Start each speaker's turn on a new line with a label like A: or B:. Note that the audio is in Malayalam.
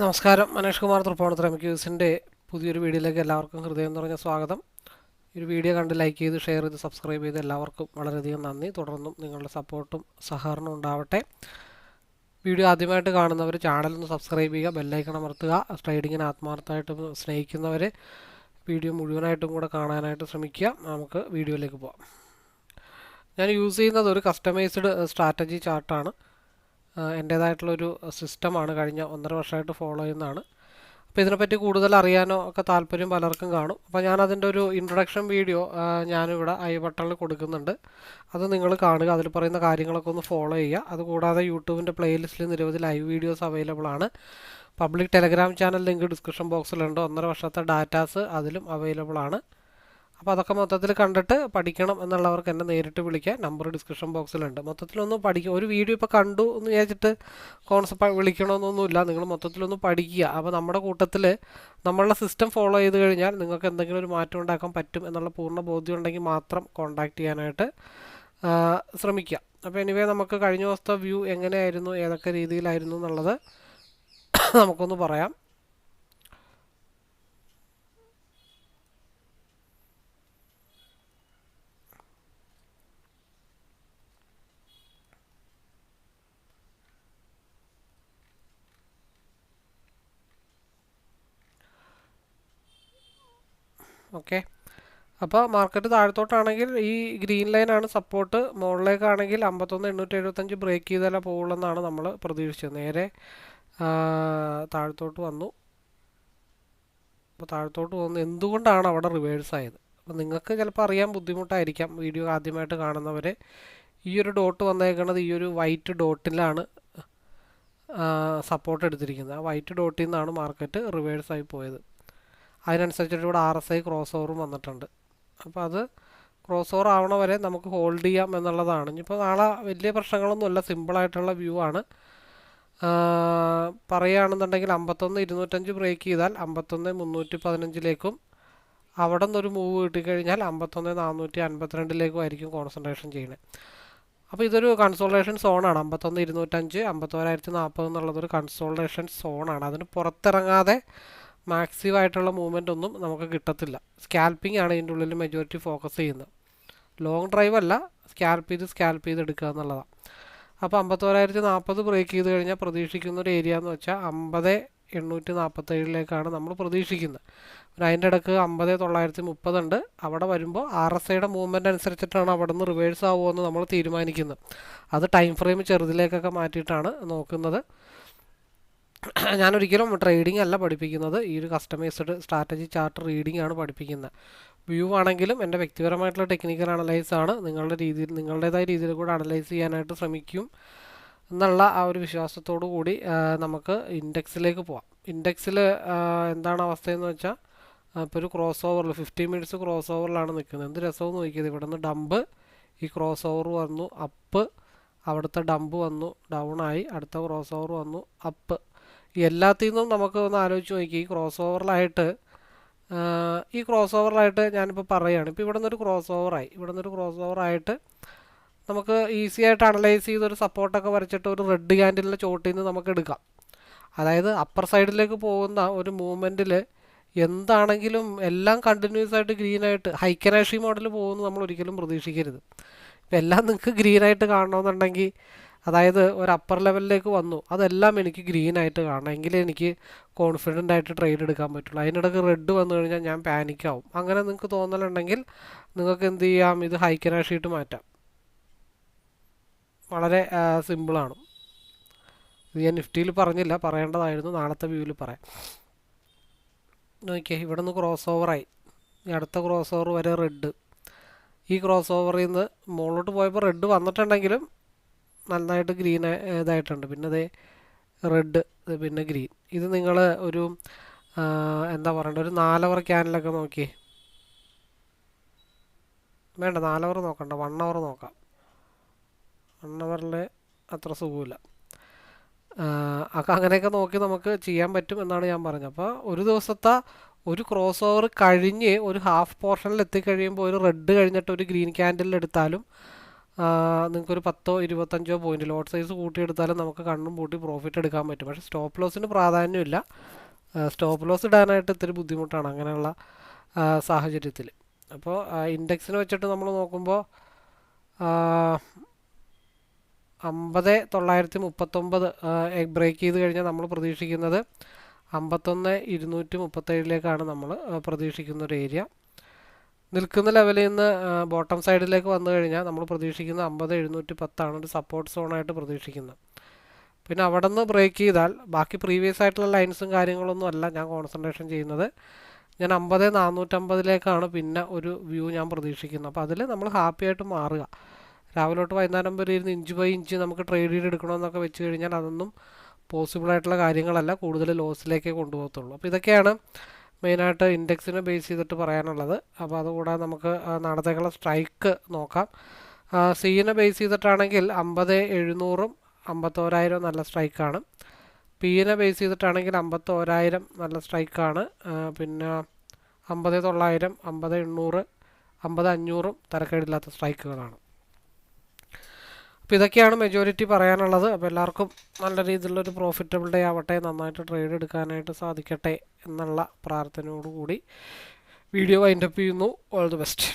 A: നമസ്കാരം. മനേഷ് കുമാർ തൃപ്പാണ് എം ക്യൂസിന്റെ പുതിയൊരു വീഡിയോയിലേക്ക് എല്ലാവർക്കും ഹൃദയം നിറഞ്ഞ സ്വാഗതം. ഒരു വീഡിയോ കണ്ട് ലൈക്ക് ചെയ്ത് ഷെയർ ചെയ്ത് സബ്സ്ക്രൈബ് ചെയ്ത് എല്ലാവർക്കും വളരെയധികം നന്ദി. തുടർന്നും നിങ്ങളുടെ സപ്പോർട്ടും സഹകരണവും ഉണ്ടാവട്ടെ. വീഡിയോ ആദ്യമായിട്ട് കാണുന്നവർ ചാനലൊന്ന് സബ്സ്ക്രൈബ് ചെയ്യുക ബെല്ലൈക്കൺ അമർത്തുക ട്രേഡിങ്ങിന് ആത്മാർത്ഥമായിട്ട് സ്നേഹിക്കുന്നവർ വീഡിയോ മുഴുവനായിട്ടും കൂടെ കാണാനായിട്ട് ശ്രമിക്കുക. നമുക്ക് വീഡിയോയിലേക്ക് പോകാം ഞാൻ യൂസ് ചെയ്യുന്നത് ഒരു കസ്റ്റമൈസ്ഡ് സ്ട്രാറ്റജി ചാർട്ടാണ് എന്റേതായിട്ടുള്ളൊരു സിസ്റ്റമാണ് കഴിഞ്ഞ ഒന്നര വർഷമായിട്ട് ഫോളോ ചെയ്യുന്നതാണ്. അപ്പോൾ ഇതിനെപ്പറ്റി കൂടുതൽ അറിയാനോ ഒക്കെ താല്പര്യം പലർക്കും കാണും. അപ്പോൾ ഞാൻ അതിന്റെ ഒരു ഇൻട്രൊഡക്ഷൻ വീഡിയോ ഞാനിവിടെ ഐ ബട്ടണിൽ കൊടുക്കുന്നുണ്ട്. അത് നിങ്ങൾ കാണുക. അതിൽ പറയുന്ന കാര്യങ്ങളൊക്കെ ഒന്ന് ഫോളോ ചെയ്യുക. അതുകൂടാതെ യൂട്യൂബിന്റെ പ്ലേലിസ്റ്റിൽ നിരവധി ലൈവ് വീഡിയോസ് അവൈലബിൾ ആണ്. Public Telegram channel link description ബോക്സിലുണ്ട് ഒന്നര വർഷത്തെ ഡാറ്റാസ് അതിലും അവൈലബിൾ ആണ്. അപ്പോൾ അതൊക്കെ മൊത്തത്തിൽ കണ്ടിട്ട് പഠിക്കണം എന്നുള്ളവർക്ക് എന്നെ നേരിട്ട് വിളിക്കാം. നമ്പർ ഡിസ്ക്രിപ്ഷൻ ബോക്സിലുണ്ട് മൊത്തത്തിലൊന്ന് പഠിക്കുക ഒരു വീഡിയോ ഇപ്പോൾ കണ്ടു എന്ന് വിചാരിച്ചിട്ട് കോൺസെപ്റ്റ് വിളിക്കണമെന്നൊന്നുമില്ല നിങ്ങൾ മൊത്തത്തിലൊന്ന് പഠിക്കുക. അപ്പോൾ നമ്മുടെ കൂട്ടത്തിൽ നമ്മളുടെ സിസ്റ്റം ഫോളോ ചെയ്ത് കഴിഞ്ഞാൽ നിങ്ങൾക്ക് എന്തെങ്കിലും ഒരു മാറ്റം ഉണ്ടാക്കാൻ പറ്റും എന്നുള്ള പൂർണ ബോധ്യം ഉണ്ടെങ്കിൽ മാത്രം കോൺടാക്ട് ചെയ്യാനായിട്ട് ശ്രമിക്കുക. അപ്പോൾ എനിവേ നമുക്ക് കഴിഞ്ഞ ദിവസത്തെ വ്യൂ എങ്ങനെയായിരുന്നു? ഏതൊക്കെ രീതിയിലായിരുന്നു എന്നുള്ളത് നമുക്കൊന്ന് പറയാം. ഓക്കെ. അപ്പോൾ മാർക്കറ്റ് താഴത്തോട്ടാണെങ്കിൽ ഈ ഗ്രീൻ ലൈനാണ് സപ്പോർട്ട്. മുകളിലേക്കാണെങ്കിൽ അമ്പത്തൊന്ന് എണ്ണൂറ്റി എഴുപത്തഞ്ച് ബ്രേക്ക് ചെയ്താലേ പോകുള്ളെന്നാണ് നമ്മൾ പ്രതീക്ഷിച്ചത്. നേരെ താഴത്തോട്ട് വന്നു. അപ്പോൾ താഴത്തോട്ട് വന്നു. എന്തുകൊണ്ടാണ് അവിടെ റിവേഴ്സ് ആയത്? അപ്പോൾ നിങ്ങൾക്ക് ചിലപ്പോൾ അറിയാൻ ബുദ്ധിമുട്ടായിരിക്കാം വീഡിയോ ആദ്യമായിട്ട് കാണുന്നവർ ഈ ഒരു ഡോട്ട് വന്നേക്കുന്നത് ഈ ഒരു വൈറ്റ് ഡോട്ടിലാണ് സപ്പോർട്ട് എടുത്തിരിക്കുന്നത്. ആ വൈറ്റ് ഡോട്ടിൽ നിന്നാണ് മാർക്കറ്റ് റിവേഴ്സായി പോയത്. അതിനനുസരിച്ചിട്ട് ഇവിടെ ആർ എസ് ഐ ക്രോസ് ഓവറും വന്നിട്ടുണ്ട്. അപ്പോൾ അത് ക്രോസ് ഓവർ ആവണ വരെ നമുക്ക് ഹോൾഡ് ചെയ്യാം എന്നുള്ളതാണ്. ഇനിയിപ്പോൾ നാളെ വലിയ പ്രശ്നങ്ങളൊന്നുമല്ല. സിമ്പിളായിട്ടുള്ള വ്യൂ ആണ്. പറയുകയാണെന്നുണ്ടെങ്കിൽ അമ്പത്തൊന്ന് ഇരുന്നൂറ്റഞ്ച് ബ്രേക്ക് ചെയ്താൽ അമ്പത്തൊന്ന് മുന്നൂറ്റി പതിനഞ്ചിലേക്കും അവിടെ നിന്നൊരു മൂവ് കിട്ടിക്കഴിഞ്ഞാൽ അമ്പത്തൊന്ന് നാനൂറ്റി അൻപത്തിരണ്ടിലേക്കും ആയിരിക്കും കോൺസെൻട്രേഷൻ ചെയ്യുന്നത്. അപ്പോൾ ഇതൊരു കൺസോൾട്ടേഷൻ സോണാണ് അമ്പത്തൊന്ന് ഇരുന്നൂറ്റഞ്ച് അമ്പത്തോരായിരത്തി നാൽപ്പത് എന്നുള്ളതൊരു കൺസോൾട്ടേഷൻ സോണാണ് അതിന് പുറത്തിറങ്ങാതെ മാക്സീവ് ആയിട്ടുള്ള മൂവ്മെന്റ് ഒന്നും നമുക്ക് കിട്ടത്തില്ല. സ്കാൽപ്പിംഗ് ആണ് ഇതിന്റെ ഉള്ളിൽ മെജോറിറ്റി ഫോക്കസ് ചെയ്യുന്നത്. ലോങ് ഡ്രൈവ് അല്ല സ്കാൽപ്പ് ചെയ്ത് സ്കാൽപ്പ് ചെയ്ത് എടുക്കുക എന്നുള്ളതാണ് അപ്പോൾ അമ്പത്തോരായിരത്തി നാൽപ്പത് ബ്രേക്ക് ചെയ്ത് കഴിഞ്ഞാൽ പ്രതീക്ഷിക്കുന്ന ഒരു ഏരിയ എന്ന് വെച്ചാൽ അമ്പത് എണ്ണൂറ്റി നാൽപ്പത്തേഴിലേക്കാണ് നമ്മൾ പ്രതീക്ഷിക്കുന്നത്. പിന്നെ അതിന്റെ ഇടയ്ക്ക് അമ്പത് തൊള്ളായിരത്തി മുപ്പതുണ്ട് അവിടെ വരുമ്പോൾ ആർ എസ് ഐയുടെ മൂവ്മെന്റ് അനുസരിച്ചിട്ടാണ് അവിടെ നിന്ന് റിവേഴ്സ് ആവുമെന്ന് നമ്മൾ തീരുമാനിക്കുന്നത്. അത് ടൈം ഫ്രെയിം ചെറുതിലേക്കൊക്കെ മാറ്റിയിട്ടാണ് നോക്കുന്നത്. ഞാനൊരിക്കലും ട്രേഡിംഗ് അല്ല പഠിപ്പിക്കുന്നത്. ഈ ഒരു കസ്റ്റമൈസ്ഡ് സ്ട്രാറ്റജി ചാർട്ട് റീഡിംഗ് ആണ് പഠിപ്പിക്കുന്നത്. വ്യൂ ആണെങ്കിലും എന്റെ വ്യക്തിപരമായിട്ടുള്ള ടെക്നിക്കൽ അനലൈസ് ആണ്. നിങ്ങളുടെ രീതിയിൽ നിങ്ങളുടേതായ രീതിയിൽ കൂടെ അനലൈസ് ചെയ്യാനായിട്ട് ശ്രമിക്കും എന്നുള്ള ആ ഒരു വിശ്വാസത്തോടു കൂടി നമുക്ക് ഇൻഡെക്സിലേക്ക് പോവാം. ഇൻഡെക്സിൽ എന്താണ് അവസ്ഥയെന്ന് വെച്ചാൽ ഇപ്പോൾ ഒരു ക്രോസ് ഓവറിൽ ഫിഫ്റ്റീൻ മിനിറ്റ്സ് ക്രോസ് ഓവറിലാണ് നിൽക്കുന്നത് എന്ത് രസവും നോക്കിയത്? ഇവിടെ നിന്ന് ഡംപ് ഈ ക്രോസ് ഓവർ വന്നു അപ്പ് അവിടുത്തെ ഡംപ് വന്നു ഡൗൺ ആയി. അടുത്ത ക്രോസ് ഓവർ വന്നു അപ്പ് എല്ലാത്തിൽ നിന്നും നമുക്ക് ഒന്ന് ആലോചിച്ച് നോക്കി. ഈ ക്രോസ് ഓവറിലായിട്ട് ഈ ക്രോസ് ഓവറിലായിട്ട് ഞാനിപ്പോൾ പറയുകയാണ് ഇപ്പോൾ ഇവിടെ നിന്നൊരു ക്രോസ് ഓവറായി ഇവിടെ നിന്നൊരു ക്രോസ് ഓവറായിട്ട് നമുക്ക് ഈസി ആയിട്ട് അനലൈസ് ചെയ്തൊരു സപ്പോർട്ടൊക്കെ വരച്ചിട്ട് ഒരു റെഡ് ക്യാൻഡിലിന്റെ ചോട്ടിൽ നിന്ന് നമുക്ക് എടുക്കാം. അതായത് അപ്പർ സൈഡിലേക്ക് പോകുന്ന ഒരു മൂവ്മെന്റിൽ എന്താണെങ്കിലും എല്ലാം കണ്ടിന്യൂസ് ആയിട്ട് ഗ്രീനായിട്ട് ഹൈക്കനാഷി മോഡൽ പോകുമെന്ന് നമ്മൾ ഒരിക്കലും പ്രതീക്ഷിക്കരുത്. ഇപ്പം എല്ലാം നിങ്ങൾക്ക് ഗ്രീനായിട്ട് കാണണമെന്നുണ്ടെങ്കിൽ അതായത് ഒരു അപ്പർ ലെവലിലേക്ക് വന്നു. അതെല്ലാം എനിക്ക് ഗ്രീൻ ആയിട്ട് കാണണം. എങ്കിലേ എനിക്ക് കോൺഫിഡന്റ് ആയിട്ട് ട്രേഡ് എടുക്കാൻ പറ്റുള്ളൂ. അതിനിടയ്ക്ക് റെഡ് വന്നു കഴിഞ്ഞാൽ ഞാൻ പാനിക്കാവും അങ്ങനെ നിങ്ങൾക്ക് തോന്നലുണ്ടെങ്കിൽ നിങ്ങൾക്ക് എന്ത് ചെയ്യാം? ഇത് ഹൈക്കനാഷീട്ട് മാറ്റാം. വളരെ സിമ്പിളാണ് ഇത് ഞാൻ നിഫ്റ്റിയിൽ പറഞ്ഞില്ല. പറയേണ്ടതായിരുന്നു. നാളത്തെ വ്യൂവിൽ പറയാം. നോക്കിയേ ഇവിടെ നിന്ന് ക്രോസ് ഓവറായി ഈ അടുത്ത ക്രോസ് ഓവർ വരെ റെഡ് ഈ ക്രോസ് ഓവറിൽ നിന്ന് മുകളിലോട്ട് പോയപ്പോൾ റെഡ് വന്നിട്ടുണ്ടെങ്കിലും നന്നായിട്ട് ഗ്രീൻ ഇതായിട്ടുണ്ട്. പിന്നെ അതേ റെഡ് പിന്നെ ഗ്രീൻ. ഇത് നിങ്ങൾ ഒരു എന്താ പറയണ്ട ഒരു നാലവർ ക്യാനിലൊക്കെ നോക്കി വേണ്ട നാലവർ നോക്കണ്ട വൺ അവർ നോക്കാം. വൺ അവറിൽ അത്ര സുഖമില്ല. അപ്പം അങ്ങനെയൊക്കെ നോക്കി നമുക്ക് ചെയ്യാൻ പറ്റും എന്നാണ് ഞാൻ പറഞ്ഞത്. അപ്പോൾ ഒരു ദിവസത്തെ ഒരു ക്രോസ് ഓവർ കഴിഞ്ഞ് ഒരു ഹാഫ് പോർഷനിൽ എത്തിക്കഴിയുമ്പോൾ ഒരു റെഡ് കഴിഞ്ഞിട്ട് ഒരു ഗ്രീൻ ക്യാൻഡിൽ എടുത്താലും നിങ്ങൾക്കൊരു പത്തോ ഇരുപത്തഞ്ചോ പോയിന്റ് ലോട്ട് സൈസ് കൂട്ടിയെടുത്താലും നമുക്ക് കണ്ണും പൂട്ടി പ്രോഫിറ്റ് എടുക്കാൻ പറ്റും. പക്ഷേ സ്റ്റോപ്പ് ലോസിന് പ്രാധാന്യമില്ല. സ്റ്റോപ്പ് ലോസ് ഇടാനായിട്ട് ഇത്തിരി ബുദ്ധിമുട്ടാണ് അങ്ങനെയുള്ള സാഹചര്യത്തിൽ. അപ്പോൾ ഇൻഡെക്സിന് വെച്ചിട്ട് നമ്മൾ നോക്കുമ്പോൾ അമ്പത് തൊള്ളായിരത്തി മുപ്പത്തൊമ്പത് ബ്രേക്ക് ചെയ്ത് കഴിഞ്ഞാൽ നമ്മൾ പ്രതീക്ഷിക്കുന്നത് അമ്പത്തൊന്ന് ഇരുന്നൂറ്റി മുപ്പത്തേഴിലേക്കാണ് നമ്മൾ പ്രതീക്ഷിക്കുന്ന ഒരു ഏരിയ നിൽക്കുന്ന ലെവലിൽ നിന്ന് ബോട്ടം സൈഡിലേക്ക് വന്നു കഴിഞ്ഞാൽ നമ്മൾ പ്രതീക്ഷിക്കുന്ന അമ്പത് എഴുന്നൂറ്റി പത്താണ് ഒരു സപ്പോർട്ട് സോണായിട്ട് പ്രതീക്ഷിക്കുന്നത്. പിന്നെ അവിടെ നിന്ന് ബ്രേക്ക് ചെയ്താൽ ബാക്കി പ്രീവിയസ് ആയിട്ടുള്ള ലൈൻസും കാര്യങ്ങളൊന്നും അല്ല ഞാൻ കോൺസെൻട്രേഷൻ ചെയ്യുന്നത്. ഞാൻ അമ്പത് നാനൂറ്റമ്പതിലേക്കാണ് പിന്നെ ഒരു വ്യൂ ഞാൻ പ്രതീക്ഷിക്കുന്നത്. അപ്പോൾ അതിൽ നമ്മൾ ഹാപ്പി ആയിട്ട് മാറുക. രാവിലെ തൊട്ട് വൈകുന്നേരം വരെ ഇരുന്ന് ഇഞ്ച് ബൈ ഇഞ്ച് നമുക്ക് ട്രേഡ് ചെയ്ത് എടുക്കണമെന്നൊക്കെ വെച്ച് കഴിഞ്ഞാൽ അതൊന്നും പോസിബിൾ ആയിട്ടുള്ള കാര്യങ്ങളല്ല. കൂടുതൽ ലോസിലേക്കേ കൊണ്ടുപോകത്തുള്ളൂ. അപ്പോൾ ഇതൊക്കെയാണ് മെയിനായിട്ട് ഇൻഡെക്സിനെ ബേസ് ചെയ്തിട്ട് പറയാനുള്ളത്. അപ്പോൾ അതുകൂടാതെ നമുക്ക് നാളത്തേക്കുള്ള സ്ട്രൈക്ക് നോക്കാം. സീനെ ബേസ് ചെയ്തിട്ടാണെങ്കിൽ അമ്പത് എഴുന്നൂറും അമ്പത്തോരായിരവും നല്ല സ്ട്രൈക്കാണ്. പീനെ ബേസ് ചെയ്തിട്ടാണെങ്കിൽ അമ്പത്തോരായിരം നല്ല സ്ട്രൈക്കാണ്. പിന്നെ അമ്പത് തൊള്ളായിരം അമ്പത് എണ്ണൂറ് അമ്പത് അഞ്ഞൂറും തരക്കേടില്ലാത്ത സ്ട്രൈക്കുകളാണ്. അപ്പോൾ ഇതൊക്കെയാണ് മെജോറിറ്റി പറയാനുള്ളത്. അപ്പോൾ എല്ലാവർക്കും നല്ല രീതിയിലുള്ളൊരു പ്രോഫിറ്റബിൾ ഡേ ആവട്ടെ നന്നായിട്ട് ട്രേഡ് എടുക്കാനായിട്ട് സാധിക്കട്ടെ എന്നുള്ള പ്രാർത്ഥനയോടുകൂടി വീഡിയോ വൈൻഡപ്പ് ചെയ്യുന്നു. All the best